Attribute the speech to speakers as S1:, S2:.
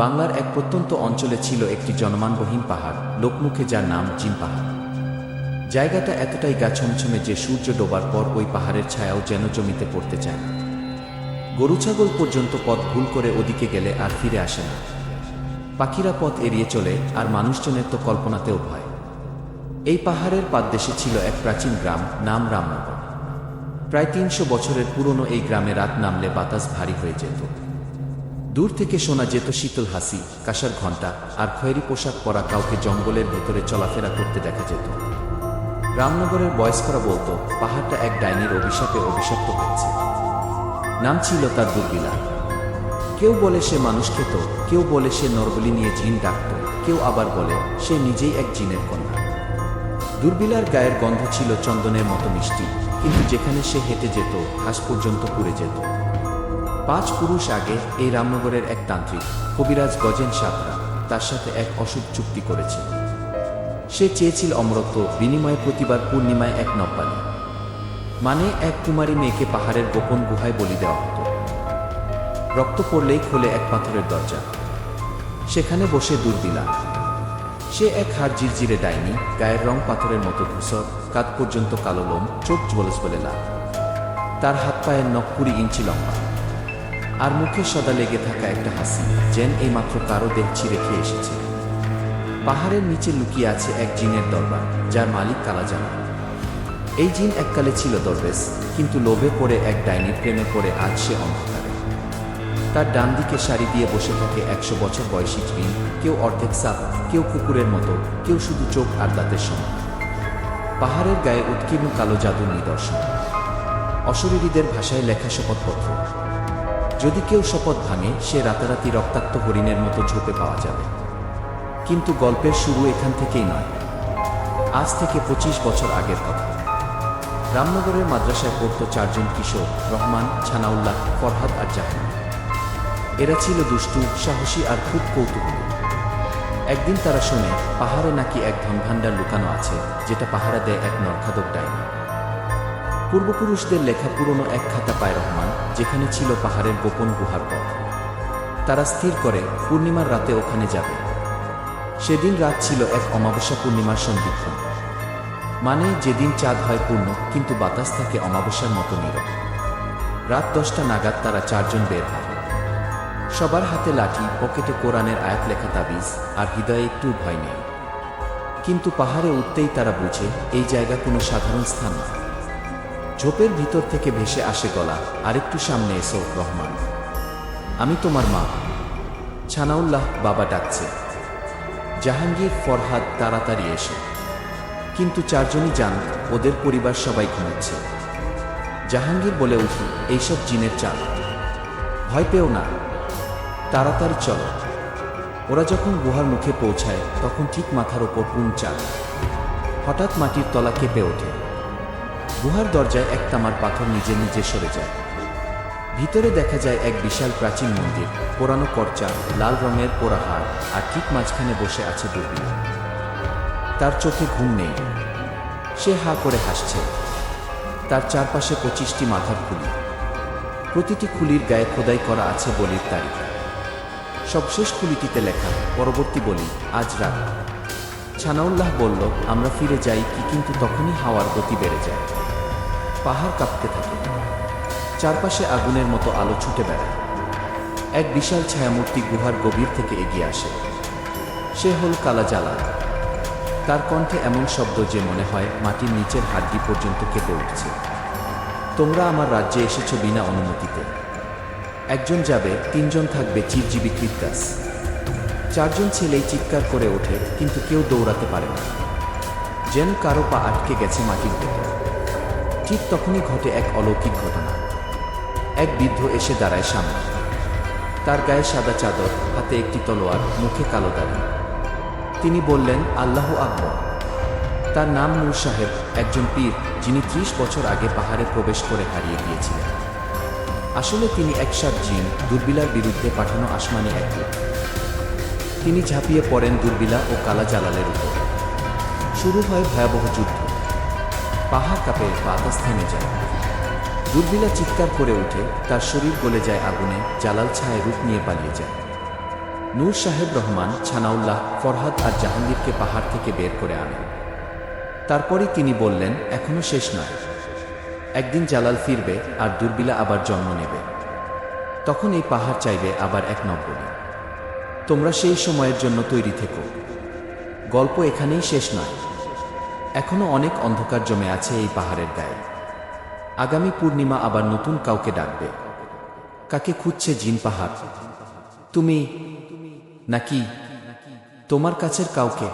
S1: বাংলার এক প্রত্যন্ত অঞ্চলে ছিল একটি জনমানবহীন পাহাড়, লোকমুখে যার নাম জিম পাহাড়। জায়গাটা এতটাই গা ছমছমে যে সূর্য ডোবার পর ওই পাহাড়ের ছায়াও যেন জমিতে পড়তে চায়। না গরু ছাগল পর্যন্ত পথ ভুল করে ওদিকে গেলে আর ফিরে আসে না। পাখিরা পথ এড়িয়ে চলে আর মানুষজনের তো কল্পনাতেও ভয়। এই পাহাড়ের পাদদেশে ছিল এক প্রাচীন গ্রাম, নাম রামনগর। প্রায় তিনশো বছরের পুরনো এই গ্রামে রাত নামলে বাতাস ভারী হয়ে যেত। দূর থেকে শোনা যেত শীতল হাসি, কাঁসার ঘণ্টা আর খয়েরি পোশাক পরা কাউকে জঙ্গলের ভেতরে চলাফেরা করতে দেখা যেত। রামনগরের বয়স্করা বলতো, পাহাড়টা এক ডাইনির অভিশাপে অভিশপ্ত হয়েছে। নাম ছিল তার দুর্বিলা কেউ বলে সে মানুষ খেত, কেউ বলে সে নরবলি নিয়ে জিন ডাকত, কেউ আবার বলে সে নিজেই এক জিনের কন্যা। দুর্বিলার গায়ের গন্ধ ছিল চন্দনের মতো মিষ্টি, কিন্তু যেখানে সে হেঁটে যেত, ঘাস পর্যন্ত পুড়ে যেত। পাঁচ পুরুষ আগে এই রামনগরের এক তান্ত্রিক, কবিরাজ গজেন সাঁতরা, তার সাথে এক অশুভ চুক্তি করেছে। সে চেয়েছিল অমরত্ব, বিনিময়ে প্রতিবার পূর্ণিমায় এক নব্বালি মানে এক কুমারী মেয়েকে পাহাড়ের গোপন গুহায় বলি দেওয়া হতো। রক্ত পড়লেই খোলে এক পাথরের দরজা। সেখানে বসে দূর দুর্বিলা সে এক হাড় জিরজিরে ডাইনি গায়ের রং পাথরের মতো ধূসর কাঁধ পর্যন্ত কালো লোম, চোখ জ্বলস বলে লাল। তার হাত পায়ের নখ কুড়ি ইঞ্চি লম্বা। আর মুখে সদা লেগে থাকা একটা হাসি, যেন এইমাত্র কারও দেহ ছিঁড়ে খেয়ে এসেছে। পাহাড়ের নিচে লুকিয়ে আছে এক জিনের দরবার, যার মালিক কালা জানা এই জিন এককালে ছিল দরবেশ, কিন্তু লোভে পড়ে এক ডাইনির প্রেমে পড়ে আজ সে অন্ধকারে। তার ডান দিকে শাড়ি দিয়ে বসে থাকে একশো বছর বয়সী জিন, কেউ অর্ধেক সাপ, কেউ কুকুরের মতো, কেউ শুধু চোখ আর দাঁতের সমান। পাহাড়ের গায়ে উৎকীর্ণ কালো জাদুর নিদর্শন। অশরীরীদের ভাষায় লেখা শপথপত্র যদি কেউ শপথ ভাঙে, সে রাতারাতি রক্তাক্ত হরিণের মতো ঝোপে পাওয়া যাবে। কিন্তু গল্পের শুরু এখান থেকেই নয়। আজ থেকে পঁচিশ বছর আগের কথা। রামনগরের মাদ্রাসায় পড়ত চারজন কিশোর, রহমান, ছানাউল্লাহ, ফরহাদ আর জাহান। এরা ছিল দুষ্টু, সাহসী আর খুব কৌতূহলী। একদিন তারা শোনে, পাহাড়ে নাকি এক ধনভাণ্ডার লুকানো আছে, যেটা পাহারা দেয় এক নরখাদক ডাইনি। পূর্বপুরুষদের লেখা পুরনো এক খাতা পায় রহমান, যেখানে ছিল পাহাড়ের গোপন গুহার পথ। তারা স্থির করে, পূর্ণিমার রাতে ওখানে যাবে। সেদিন রাত ছিল এক অমাবস্যা পূর্ণিমার সন্ধিক্ষণ। মানে যেদিন চাঁদ হয় পূর্ণ, কিন্তু বাতাস থাকে অমাবস্যার মতো নীরব। রাত দশটা নাগাদ তারা চারজন বের হয়। সবার হাতে লাঠি, পকেটে কোরআনের আয়াত লেখা তাবিজ, আর হৃদয়ে একটু ভয় নেই। কিন্তু পাহাড়ে উঠতেই তারা বুঝে, এই জায়গা কোনো সাধারণ স্থান নয়। ঝোপের ভিতর থেকে ভেসে আসে গলা, আরেকটু সামনে এসো রহমান। আমি তোমার মা। ছানাউল্লাহ বাবা ডাকছে। জাহাঙ্গীর, ফরহাদ তাড়াতাড়ি এসে। কিন্তু চারজনই যান, ওদের পরিবার সবাই ঘুমাচ্ছে। জাহাঙ্গীর বলে উঠি এইসব জিনের চাল। ভয় পেও না। তাড়াতাড়ি চলো। ওরা যখন গুহার মুখে পৌঁছায়, তখন ঠিক মাথার ওপর পুন চাল। হঠাৎ মাটির তলা কেঁপে ওঠে। গুহার দরজায় এক তামার পাথর নিজে নিজে সরে যায়। ভিতরে দেখা যায় এক বিশাল প্রাচীন মন্দির, পোড়ানো করচা, লাল রঙের পোড়া হাড় আর ঠিক মাঝখানে বসে আছে দুর্বীন তার চোখে ঘুম নেই। সে হা করে হাসছে। তার চারপাশে পঁচিশটি মাথার খুলি। প্রতিটি খুলির গায়ে খোদাই করা আছে বলির তারিখ। সবশেষ খুলিটিতে লেখা, পরবর্তী বলি, আজ রাত। ছানাউল্লাহ বলল, আমরা ফিরে যাই কি কিন্তু তখনই হাওয়ার গতি বেড়ে যায়। পাহাড় কাঁপতে থাকে। চারপাশে আগুনের মতো আলো ছুটে বেড়ায়। এক বিশাল ছায়ামূর্তি গুহার গভীর থেকে এগিয়ে আসে। সে হল কালা জ্বালা। তার কণ্ঠে এমন শব্দ যে মনে হয় মাটির নিচের হাড্ডি পর্যন্ত কেঁপে উঠছে। তোমরা আমার রাজ্যে এসেছ বিনা অনুমতিতে। একজন যাবে, তিনজন থাকবে চিরজীবী কৃত্তাস চারজন ছেলেই চিৎকার করে ওঠে, কিন্তু কেউ দৌড়াতে পারে না। যেন কারও পা আটকে গেছে মাটির ভেতর। ঠিক তখনই ঘটে এক অলৌকিক ঘটনা। এক বৃদ্ধ এসে দাঁড়ায় সামনে। তার গায়ে সাদা চাদর, হাতে একটি তলোয়ার, মুখে কালো দাড়ি। তিনি বললেন, আল্লাহ আকবর। তার নাম নূর সাহেব, একজন পীর, যিনি ত্রিশ বছর আগে পাহাড়ে প্রবেশ করে হারিয়ে গিয়েছিলেন। আসলে তিনি একসাথ জিন, দুর্বিলার বিরুদ্ধে পাঠানো আসমানি এক তিনি ঝাঁপিয়ে পড়েন দুর্বিলা ও কালা জালালের উপর। শুরু হয় ভয়াবহ যুদ্ধ। পাহাড় কাপে বাতাস থেমে যায়। দুর্বিলা চিৎকার করে উঠে তার শরীর গলে যায় আগুনে, জালাল ছায় রূপ নিয়ে পালিয়ে যায়। নূর সাহেব রহমান ছানাউল্লাহ, ফরহাদ আর জাহাঙ্গীরকে পাহাড় থেকে বের করে আনেন তারপরে তিনি বললেন, এখনও শেষ নয়। একদিন জালাল ফিরবে আর দুর্বিলা আবার জন্ম নেবে। তখন এই পাহাড় চাইবে আবার এক নব্বনী তোমরা সেই সময়ের জন্য তৈরি থেকো। গল্প এখানেই শেষ নয়। এখনও অনেক অন্ধকার জমে আছে এই পাহাড়ের গায়ে। আগামী পূর্ণিমা আবার নতুন কাউকে ডাকবে। কাকে খুঁজছে জিন পাহাড়? তুমি নাকি তোমার কাছের কাউকে?